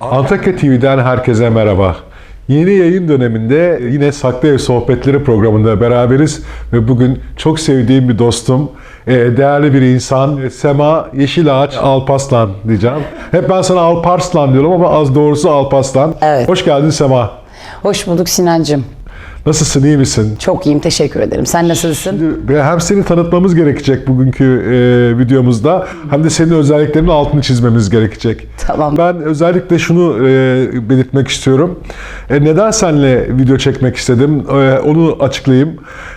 Antakya TV'den herkese merhaba. Yeni yayın döneminde yine Saklı Ev Sohbetleri programında beraberiz ve bugün çok sevdiğim bir dostum, e, değerli bir insan Sema Yeşilağaç Alpaslan diyeceğim. Hep ben sana Alparslan diyorum ama az doğrusu Alpaslan. Evet. Hoş geldin Sema. Hoş bulduk Sinancım. Nasılsın, iyi misin? Çok iyiyim, teşekkür ederim. Sen nasılsın? Ve Hem seni tanıtmamız gerekecek bugünkü e, videomuzda hem de senin özelliklerinin altını çizmemiz gerekecek. Tamam. Ben özellikle şunu e, belirtmek istiyorum. E, neden seninle video çekmek istedim? E, onu açıklayayım.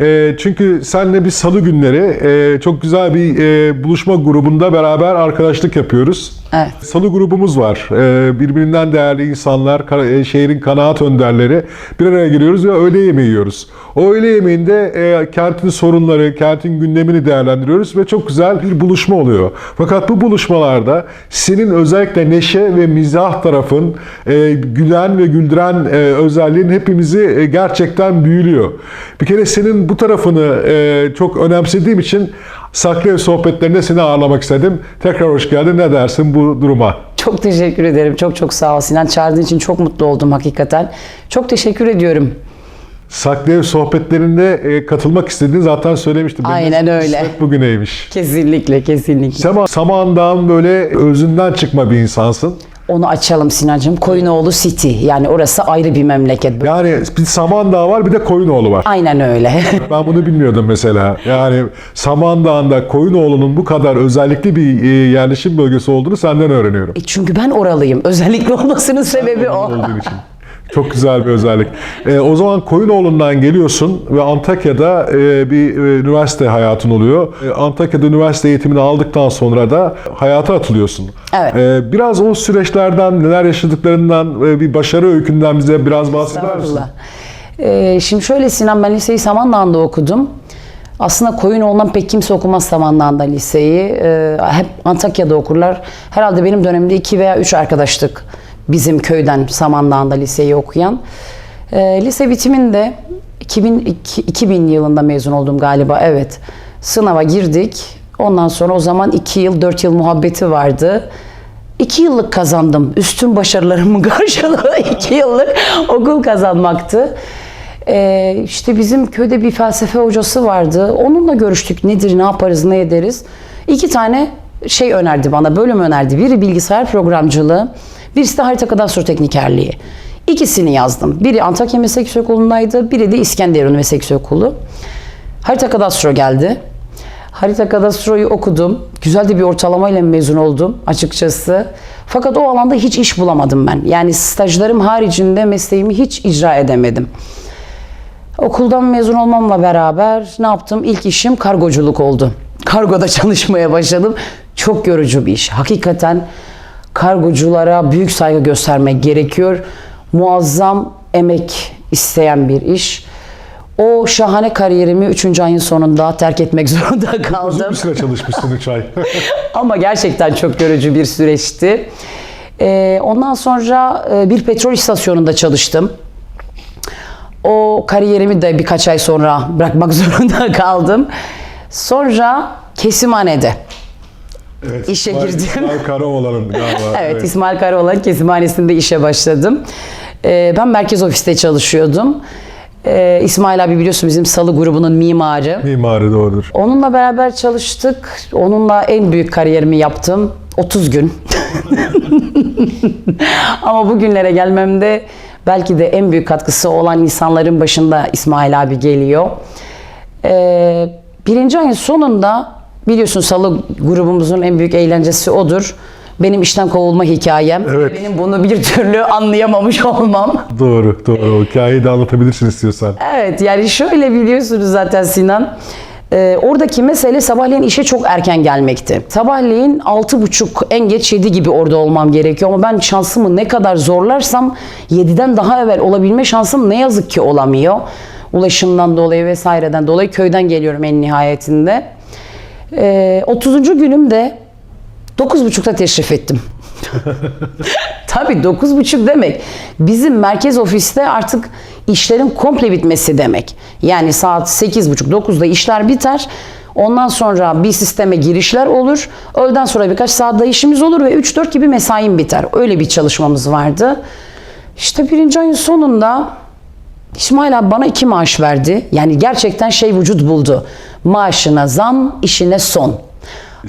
E, çünkü seninle bir salı günleri e, çok güzel bir e, buluşma grubunda beraber arkadaşlık yapıyoruz. Evet. Salı grubumuz var. E, birbirinden değerli insanlar, e, şehrin kanaat önderleri bir araya geliyoruz ve öğle yemeği yiyoruz. O öğle yemeğinde e, kentin sorunları, kentin gündemini değerlendiriyoruz ve çok güzel bir buluşma oluyor. Fakat bu buluşmalarda senin özellikle neşe ve mizah tarafın, e, gülen ve güldüren e, özelliğin hepimizi e, gerçekten büyülüyor. Bir kere senin bu tarafını e, çok önemsediğim için Saklı sohbetlerinde seni ağırlamak istedim. Tekrar hoş geldin. Ne dersin bu duruma? Çok teşekkür ederim. Çok çok sağ ol Sinan. Çağırdığın için çok mutlu oldum hakikaten. Çok teşekkür ediyorum. Saklı Ev sohbetlerinde e, katılmak istediğini zaten söylemiştim. Benim Aynen öyle. kısmet bugüneymiş. Kesinlikle, kesinlikle. Sema, Samandağ'ın böyle özünden çıkma bir insansın. Onu açalım Sinancığım. Koyunoğlu City. Yani orası ayrı bir memleket. Yani bir Samandağ var bir de Koyunoğlu var. Aynen öyle. Ben bunu bilmiyordum mesela. Yani Samandağ'ında Koyunoğlu'nun bu kadar özellikli bir e, yerleşim bölgesi olduğunu senden öğreniyorum. E Çünkü ben oralıyım. Özellikle olmasının sebebi o. olduğun için. Çok güzel bir özellik. E, o zaman Koyunoğlu'ndan geliyorsun ve Antakya'da e, bir e, üniversite hayatın oluyor. E, Antakya'da üniversite eğitimini aldıktan sonra da hayata atılıyorsun. Evet. E, biraz o süreçlerden, neler yaşadıklarından, e, bir başarı öykünden bize biraz bahseder misin? Ee, şimdi şöyle Sinan ben liseyi Samandağ'da okudum. Aslında Koyunoğlu'ndan pek kimse okumaz Samandağ'da liseyi. Ee, hep Antakya'da okurlar. Herhalde benim dönemimde iki veya üç arkadaştık bizim köyden Samandağ'da liseyi okuyan. Ee, lise bitiminde 2000, 2000 yılında mezun oldum galiba evet. Sınava girdik. Ondan sonra o zaman 2 yıl 4 yıl muhabbeti vardı. İki yıllık kazandım. Üstün başarılarımın karşılığı iki yıllık okul kazanmaktı. Ee, işte bizim köyde bir felsefe hocası vardı. Onunla görüştük. Nedir, ne yaparız, ne ederiz. İki tane şey önerdi bana, bölüm önerdi. Biri bilgisayar programcılığı, birisi de harita kadastro teknikerliği. İkisini yazdım. Biri Antakya Meslek Yüksekokulu'ndaydı, biri de İskenderun Meslek Yüksekokulu. Harita kadastro geldi. Harita kadastroyu okudum. Güzel de bir ortalamayla mezun oldum açıkçası. Fakat o alanda hiç iş bulamadım ben. Yani stajlarım haricinde mesleğimi hiç icra edemedim. Okuldan mezun olmamla beraber ne yaptım? İlk işim kargoculuk oldu. Kargoda çalışmaya başladım. Çok yorucu bir iş. Hakikaten kargoculara büyük saygı göstermek gerekiyor. Muazzam emek isteyen bir iş. O şahane kariyerimi 3. ayın sonunda terk etmek zorunda Uzun kaldım. bir süre çalışmışsın 3 ay. Ama gerçekten çok yorucu bir süreçti. Ee, ondan sonra e, bir petrol istasyonunda çalıştım. O kariyerimi de birkaç ay sonra bırakmak zorunda kaldım. Sonra kesimhanede. Evet, İşe İsmail- girdim. İsmail Karaoğlan'ın galiba. Evet, İsmail Karaoğlan kesimhanesinde işe başladım. Ee, ben merkez ofiste çalışıyordum. Ee, İsmail abi biliyorsun bizim Salı grubunun mimarı. Mimarı doğrudur. Onunla beraber çalıştık. Onunla en büyük kariyerimi yaptım. 30 gün. Ama bugünlere gelmemde belki de en büyük katkısı olan insanların başında İsmail abi geliyor. Ee, birinci ayın sonunda biliyorsun Salı grubumuzun en büyük eğlencesi odur. Benim işten kovulma hikayem. Evet. Benim bunu bir türlü anlayamamış olmam. Doğru, doğru. O hikayeyi de anlatabilirsin istiyorsan. Evet yani şöyle biliyorsunuz zaten Sinan. Ee, oradaki mesele sabahleyin işe çok erken gelmekti. Sabahleyin 6.30 en geç 7 gibi orada olmam gerekiyor ama ben şansımı ne kadar zorlarsam 7'den daha evvel olabilme şansım ne yazık ki olamıyor. Ulaşımdan dolayı vesaireden dolayı köyden geliyorum en nihayetinde. Ee, 30. günümde 9.30'da teşrif ettim. Tabii 9.30 demek. Bizim merkez ofiste artık işlerin komple bitmesi demek. Yani saat 8.30-9'da işler biter. Ondan sonra bir sisteme girişler olur. Öğleden sonra birkaç saat daha işimiz olur ve 3-4 gibi mesaim biter. Öyle bir çalışmamız vardı. İşte birinci ayın sonunda İsmail abi bana iki maaş verdi. Yani gerçekten şey vücut buldu. Maaşına zam, işine son.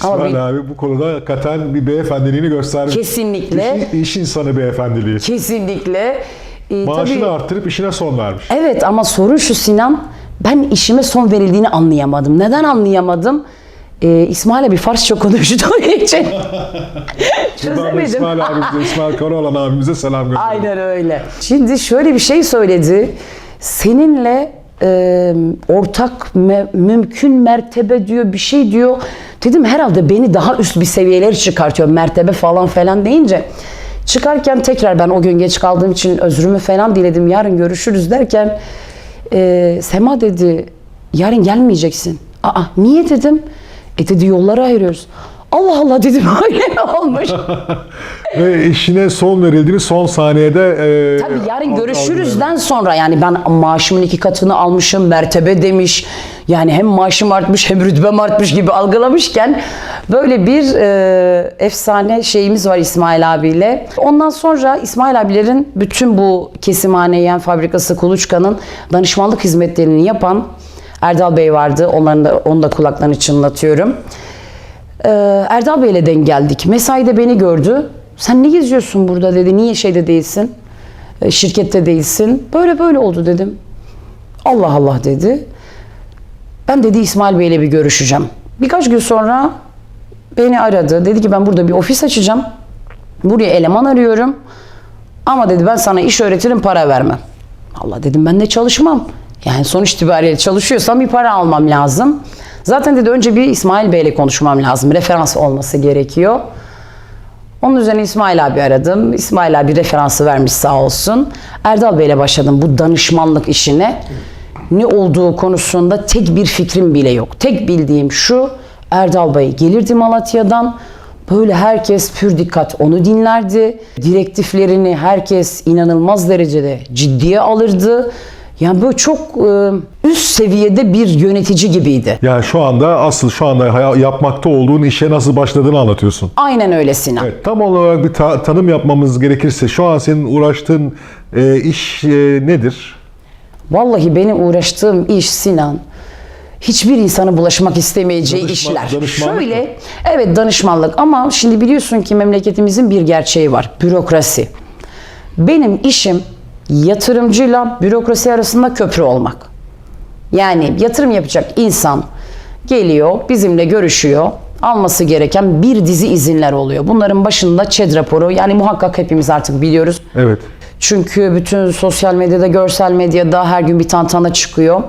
Ama İsmail bir- abi bu konuda hakikaten bir beyefendiliğini göstermiş. Kesinlikle. İş, iş insanı beyefendiliği. kesinlikle. Ee, Maaşını tabii- arttırıp işine son vermiş. Evet ama sorun şu Sinan. Ben işime son verildiğini anlayamadım. Neden anlayamadım? Ee, İsmail abi Farsça konuştuğu için Buradan. İsmail abimize, İsmail Karaoğlan abimize selam gönderiyorum. Aynen öyle. Şimdi şöyle bir şey söyledi. Seninle e, ortak me- mümkün mertebe diyor bir şey diyor. Dedim herhalde beni daha üst bir seviyeler çıkartıyor mertebe falan falan deyince. Çıkarken tekrar ben o gün geç kaldığım için özrümü falan diledim. Yarın görüşürüz derken e, Sema dedi yarın gelmeyeceksin. Aa niye dedim. E dedi yolları ayırıyoruz. Allah Allah dedim öyle mi olmuş? Ve işine son verildiğini son saniyede e, Tabii yarın görüşürüzden sonra yani ben maaşımın iki katını almışım mertebe demiş. Yani hem maaşım artmış hem rütbem artmış gibi algılamışken böyle bir e, efsane şeyimiz var İsmail abiyle. Ondan sonra İsmail abilerin bütün bu kesimhane yem fabrikası Kuluçka'nın danışmanlık hizmetlerini yapan Erdal Bey vardı. Onların da, onu da kulaklarını çınlatıyorum. Ee, Erdal Bey'le denk geldik. Mesaide beni gördü. Sen ne geziyorsun burada dedi. Niye şeyde değilsin? Ee, şirkette değilsin. Böyle böyle oldu dedim. Allah Allah dedi. Ben dedi İsmail Bey'le bir görüşeceğim. Birkaç gün sonra beni aradı. Dedi ki ben burada bir ofis açacağım. Buraya eleman arıyorum. Ama dedi ben sana iş öğretirim para vermem. Allah dedim ben de çalışmam. Yani sonuç itibariyle çalışıyorsam bir para almam lazım. Zaten dedi önce bir İsmail Bey'le konuşmam lazım. Referans olması gerekiyor. Onun üzerine İsmail abi aradım. İsmail abi referansı vermiş sağ olsun. Erdal Bey'le başladım bu danışmanlık işine. Ne olduğu konusunda tek bir fikrim bile yok. Tek bildiğim şu. Erdal Bey gelirdi Malatya'dan. Böyle herkes pür dikkat onu dinlerdi. Direktiflerini herkes inanılmaz derecede ciddiye alırdı. Yani böyle çok e, üst seviyede bir yönetici gibiydi. Yani şu anda asıl şu anda yapmakta olduğun işe nasıl başladığını anlatıyorsun. Aynen öyle Sinan. Evet, tam olarak bir ta- tanım yapmamız gerekirse şu an senin uğraştığın e, iş e, nedir? Vallahi benim uğraştığım iş Sinan hiçbir insana bulaşmak istemeyeceği Danışma- işler. Şöyle, evet danışmanlık ama şimdi biliyorsun ki memleketimizin bir gerçeği var. Bürokrasi. Benim işim yatırımcıyla bürokrasi arasında köprü olmak. Yani yatırım yapacak insan geliyor, bizimle görüşüyor. Alması gereken bir dizi izinler oluyor. Bunların başında ÇED raporu. Yani muhakkak hepimiz artık biliyoruz. Evet. Çünkü bütün sosyal medyada, görsel medyada her gün bir tantana çıkıyor.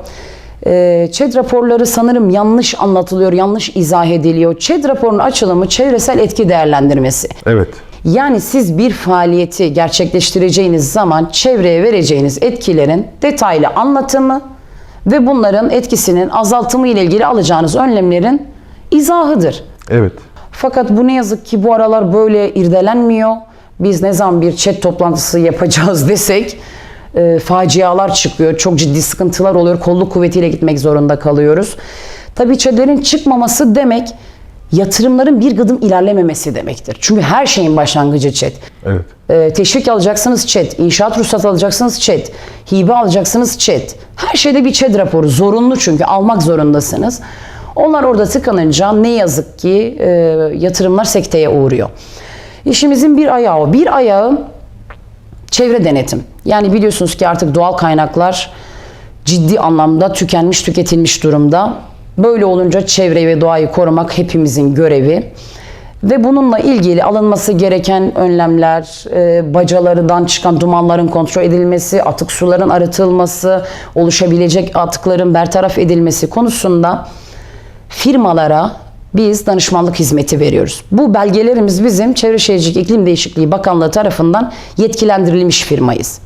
Ee, ÇED raporları sanırım yanlış anlatılıyor, yanlış izah ediliyor. ÇED raporunun açılımı çevresel etki değerlendirmesi. Evet. Yani siz bir faaliyeti gerçekleştireceğiniz zaman çevreye vereceğiniz etkilerin detaylı anlatımı ve bunların etkisinin azaltımı ile ilgili alacağınız önlemlerin izahıdır. Evet. Fakat bu ne yazık ki bu aralar böyle irdelenmiyor. Biz ne zaman bir chat toplantısı yapacağız desek e, facialar çıkıyor. Çok ciddi sıkıntılar oluyor. Kolluk kuvvetiyle gitmek zorunda kalıyoruz. Tabii chatlerin çıkmaması demek yatırımların bir gıdım ilerlememesi demektir. Çünkü her şeyin başlangıcı chat. Evet. Ee, teşvik alacaksınız chat, inşaat ruhsatı alacaksınız chat, hibe alacaksınız chat. Her şeyde bir chat raporu zorunlu çünkü almak zorundasınız. Onlar orada tıkanınca ne yazık ki e, yatırımlar sekteye uğruyor. İşimizin bir ayağı o. Bir ayağı çevre denetim. Yani biliyorsunuz ki artık doğal kaynaklar ciddi anlamda tükenmiş, tüketilmiş durumda. Böyle olunca çevreyi ve doğayı korumak hepimizin görevi. Ve bununla ilgili alınması gereken önlemler, e, bacalarından çıkan dumanların kontrol edilmesi, atık suların arıtılması, oluşabilecek atıkların bertaraf edilmesi konusunda firmalara biz danışmanlık hizmeti veriyoruz. Bu belgelerimiz bizim Çevre Şehircilik İklim Değişikliği Bakanlığı tarafından yetkilendirilmiş firmayız.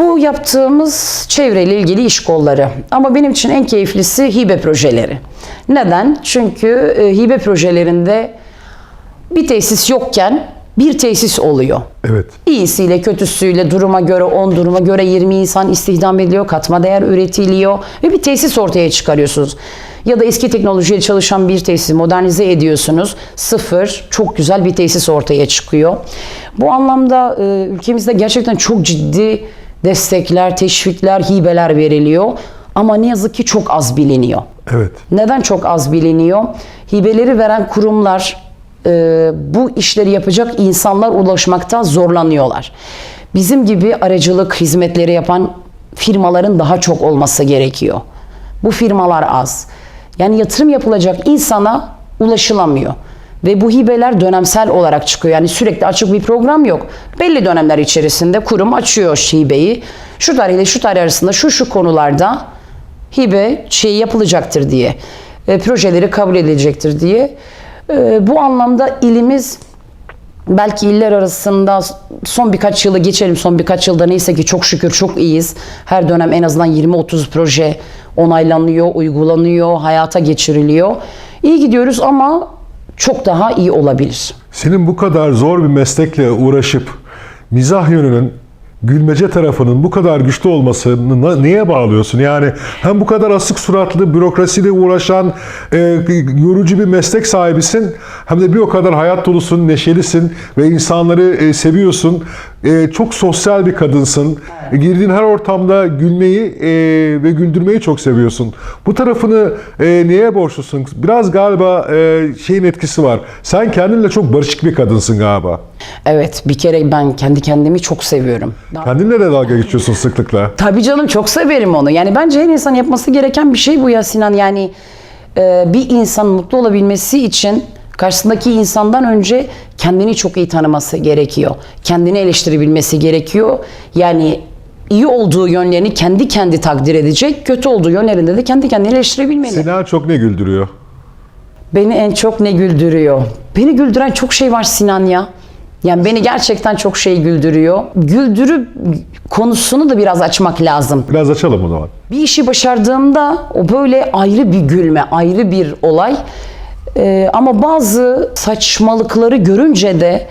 Bu yaptığımız çevreyle ilgili iş kolları. Ama benim için en keyiflisi hibe projeleri. Neden? Çünkü e, hibe projelerinde bir tesis yokken bir tesis oluyor. Evet. İyisiyle kötüsüyle duruma göre 10 duruma göre 20 insan istihdam ediliyor, katma değer üretiliyor ve bir tesis ortaya çıkarıyorsunuz. Ya da eski teknolojiyle çalışan bir tesis modernize ediyorsunuz. Sıfır, çok güzel bir tesis ortaya çıkıyor. Bu anlamda e, ülkemizde gerçekten çok ciddi destekler, teşvikler, hibeler veriliyor. Ama ne yazık ki çok az biliniyor. Evet. Neden çok az biliniyor? Hibeleri veren kurumlar e, bu işleri yapacak insanlar ulaşmakta zorlanıyorlar. Bizim gibi aracılık hizmetleri yapan firmaların daha çok olması gerekiyor. Bu firmalar az. Yani yatırım yapılacak insana ulaşılamıyor. Ve bu hibeler dönemsel olarak çıkıyor. Yani sürekli açık bir program yok. Belli dönemler içerisinde kurum açıyor hibeyi. Şu tarih ile şu tarih arasında şu şu konularda hibe şey yapılacaktır diye. e, projeleri kabul edilecektir diye. E, bu anlamda ilimiz belki iller arasında son birkaç yılı geçelim. Son birkaç yılda neyse ki çok şükür çok iyiyiz. Her dönem en azından 20-30 proje onaylanıyor, uygulanıyor, hayata geçiriliyor. İyi gidiyoruz ama çok daha iyi olabilir. Senin bu kadar zor bir meslekle uğraşıp mizah yönünün gülmece tarafının bu kadar güçlü olmasını neye bağlıyorsun? Yani hem bu kadar asık suratlı, bürokrasiyle uğraşan, e, yorucu bir meslek sahibisin hem de bir o kadar hayat dolusun, neşelisin ve insanları e, seviyorsun. E, çok sosyal bir kadınsın. E, girdiğin her ortamda gülmeyi e, ve güldürmeyi çok seviyorsun. Bu tarafını e, neye borçlusun? Biraz galiba e, şeyin etkisi var. Sen kendinle çok barışık bir kadınsın galiba. Evet bir kere ben kendi kendimi çok seviyorum. Kendinle de dalga geçiyorsun sıklıkla. Tabii canım çok severim onu. Yani bence her insan yapması gereken bir şey bu ya Sinan. Yani e, bir insan mutlu olabilmesi için karşısındaki insandan önce kendini çok iyi tanıması gerekiyor. Kendini eleştirebilmesi gerekiyor. Yani iyi olduğu yönlerini kendi kendi takdir edecek, kötü olduğu yönlerinde de kendi kendini eleştirebilmeli. Seni en çok ne güldürüyor? Beni en çok ne güldürüyor? Beni güldüren çok şey var Sinan ya. Yani beni gerçekten çok şey güldürüyor. Güldürüp konusunu da biraz açmak lazım. Biraz açalım o zaman. Bir işi başardığımda o böyle ayrı bir gülme, ayrı bir olay. Ee, ama bazı saçmalıkları görünce de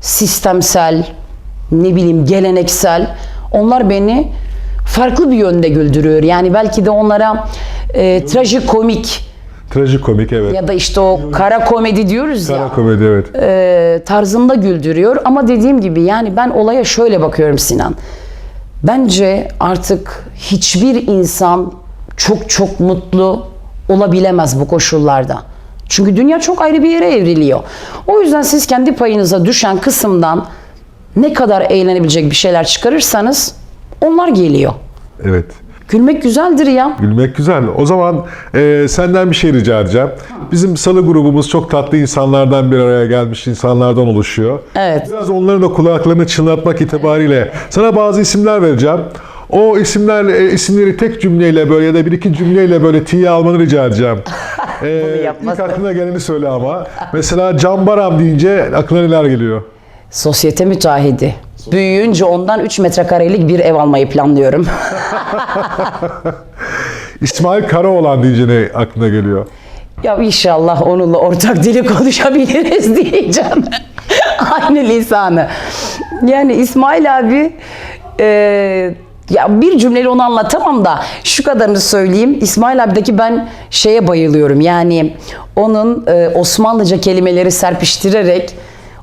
sistemsel, ne bileyim geleneksel onlar beni farklı bir yönde güldürüyor. Yani belki de onlara e, trajikomik Trajikomik evet. ya da işte o kara komedi diyoruz ya Kara komedi evet. e, tarzında güldürüyor. Ama dediğim gibi yani ben olaya şöyle bakıyorum Sinan. Bence artık hiçbir insan çok çok mutlu olabilemez bu koşullarda. Çünkü dünya çok ayrı bir yere evriliyor. O yüzden siz kendi payınıza düşen kısımdan ne kadar eğlenebilecek bir şeyler çıkarırsanız onlar geliyor. Evet. Gülmek güzeldir ya. Gülmek güzel. O zaman e, senden bir şey rica edeceğim. Bizim salı grubumuz çok tatlı insanlardan bir araya gelmiş insanlardan oluşuyor. Evet. Biraz onların da kulaklarını çınlatmak itibariyle sana bazı isimler vereceğim. O isimler e, isimleri tek cümleyle böyle ya da bir iki cümleyle böyle tiye almanı rica edeceğim. Ee, yapmazsın. ilk aklına geleni söyle ama. Mesela Can Baram deyince aklına neler geliyor? Sosyete müteahhidi. Büyüyünce ondan 3 metrekarelik bir ev almayı planlıyorum. İsmail Karaoğlan deyince ne aklına geliyor? Ya inşallah onunla ortak dili konuşabiliriz diyeceğim. Aynı lisanı. Yani İsmail abi e, ya bir cümleyle onu anlatamam da şu kadarını söyleyeyim. İsmail abideki ben şeye bayılıyorum. Yani onun e, Osmanlıca kelimeleri serpiştirerek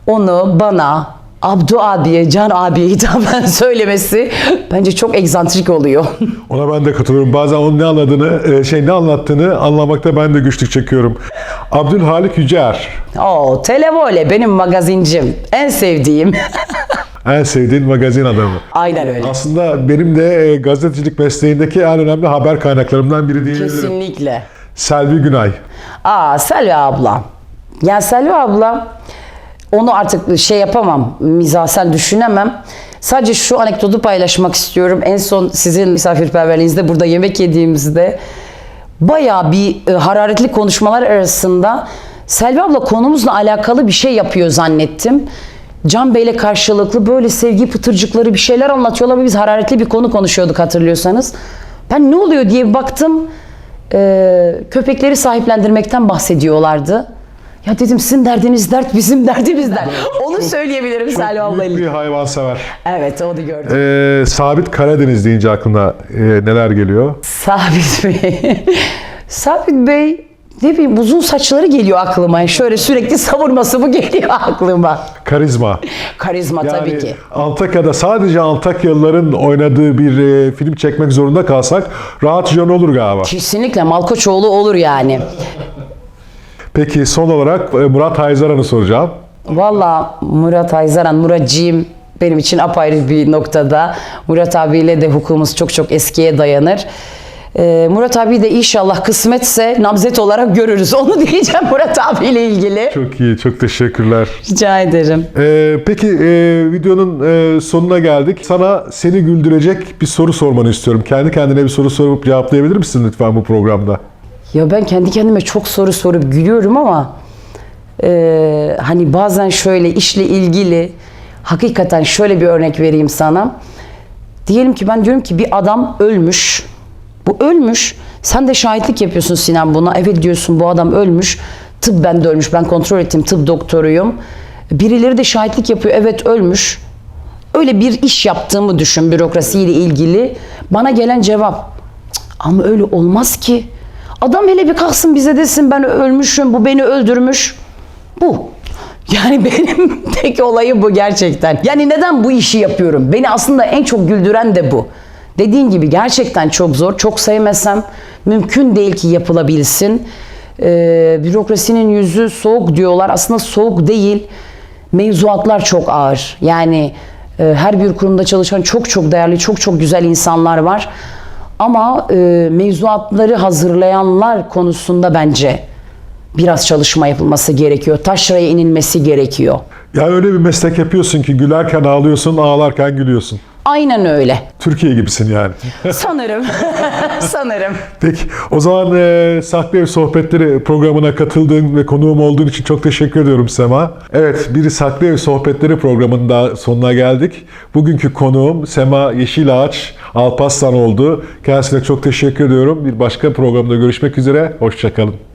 onu bana Abdu abiye, Can abiye hitaben söylemesi bence çok egzantrik oluyor. Ona ben de katılıyorum. Bazen onun ne anladığını, e, şey ne anlattığını anlamakta ben de güçlük çekiyorum. Abdülhalik Yücer. Oo, Televole benim magazincim. En sevdiğim. En sevdiğin magazin adamı. Aynen öyle. Aslında benim de e, gazetecilik mesleğindeki en önemli haber kaynaklarımdan biri diyebilirim. Kesinlikle. Selvi Günay. Aa Selvi abla. Ya Selvi abla onu artık şey yapamam. Mizahsel düşünemem. Sadece şu anekdotu paylaşmak istiyorum. En son sizin misafirperverliğinizde burada yemek yediğimizde bayağı bir e, hararetli konuşmalar arasında Selvi abla konumuzla alakalı bir şey yapıyor zannettim. Can Bey'le karşılıklı böyle sevgi pıtırcıkları bir şeyler anlatıyorlar ve biz hararetli bir konu konuşuyorduk hatırlıyorsanız. Ben ne oluyor diye baktım. Ee, köpekleri sahiplendirmekten bahsediyorlardı. Ya dedim sizin derdiniz dert, bizim derdimiz dert. Onu söyleyebilirim Selvi abla. Büyük bir hayvansever. Evet onu gördüm. Ee, Sabit Karadeniz deyince aklına e, neler geliyor? Sabit Bey. Sabit Bey ne bileyim uzun saçları geliyor aklıma. Şöyle sürekli savurması bu geliyor aklıma. Karizma. Karizma tabii ki. Antakya'da sadece Antakyalıların oynadığı bir e, film çekmek zorunda kalsak rahat John olur galiba. Kesinlikle Malkoçoğlu olur yani. Peki son olarak e, Murat Hayzaran'ı soracağım. Valla Murat Ayzaran, Muratcığım benim için apayrı bir noktada. Murat abiyle de hukukumuz çok çok eskiye dayanır. Ee, Murat abi de inşallah kısmetse namzet olarak görürüz. Onu diyeceğim Murat abiyle ilgili. Çok iyi, çok teşekkürler. Rica ederim. Ee, peki e, videonun e, sonuna geldik. Sana seni güldürecek bir soru sormanı istiyorum. Kendi kendine bir soru sorup cevaplayabilir misin lütfen bu programda? Ya ben kendi kendime çok soru sorup gülüyorum ama e, hani bazen şöyle işle ilgili hakikaten şöyle bir örnek vereyim sana. Diyelim ki ben diyorum ki bir adam ölmüş. Bu ölmüş. Sen de şahitlik yapıyorsun Sinan buna. Evet diyorsun bu adam ölmüş. Tıp ben de ölmüş. Ben kontrol ettim. Tıp doktoruyum. Birileri de şahitlik yapıyor. Evet ölmüş. Öyle bir iş yaptığımı düşün bürokrasiyle ilgili. Bana gelen cevap. "Cık, Ama öyle olmaz ki. Adam hele bir kalksın bize desin ben ölmüşüm, bu beni öldürmüş. Bu. Yani benim tek olayı bu gerçekten. Yani neden bu işi yapıyorum? Beni aslında en çok güldüren de bu. Dediğin gibi gerçekten çok zor. Çok sevmesem mümkün değil ki yapılabilsin. Ee, bürokrasinin yüzü soğuk diyorlar. Aslında soğuk değil. Mevzuatlar çok ağır. Yani e, her bir kurumda çalışan çok çok değerli, çok çok güzel insanlar var. Ama e, mevzuatları hazırlayanlar konusunda bence biraz çalışma yapılması gerekiyor. Taşraya inilmesi gerekiyor. Ya öyle bir meslek yapıyorsun ki gülerken ağlıyorsun, ağlarken gülüyorsun. Aynen öyle. Türkiye gibisin yani. Sanırım. Sanırım. Peki o zaman e, Saklı Ev Sohbetleri programına katıldığın ve konuğum olduğun için çok teşekkür ediyorum Sema. Evet bir Saklı Ev Sohbetleri programının da sonuna geldik. Bugünkü konuğum Sema Yeşilağaç Alpaslan oldu. Kendisine çok teşekkür ediyorum. Bir başka programda görüşmek üzere. Hoşçakalın.